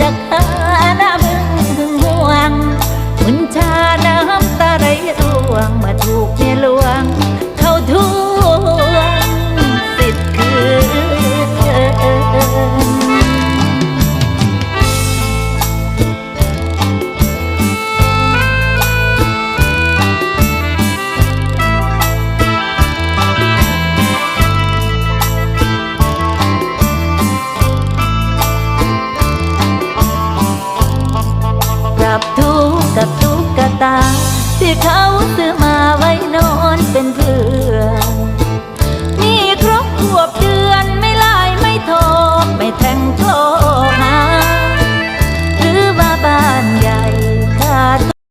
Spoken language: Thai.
จักหา กับทุกกับทุกกตา ที่เขาส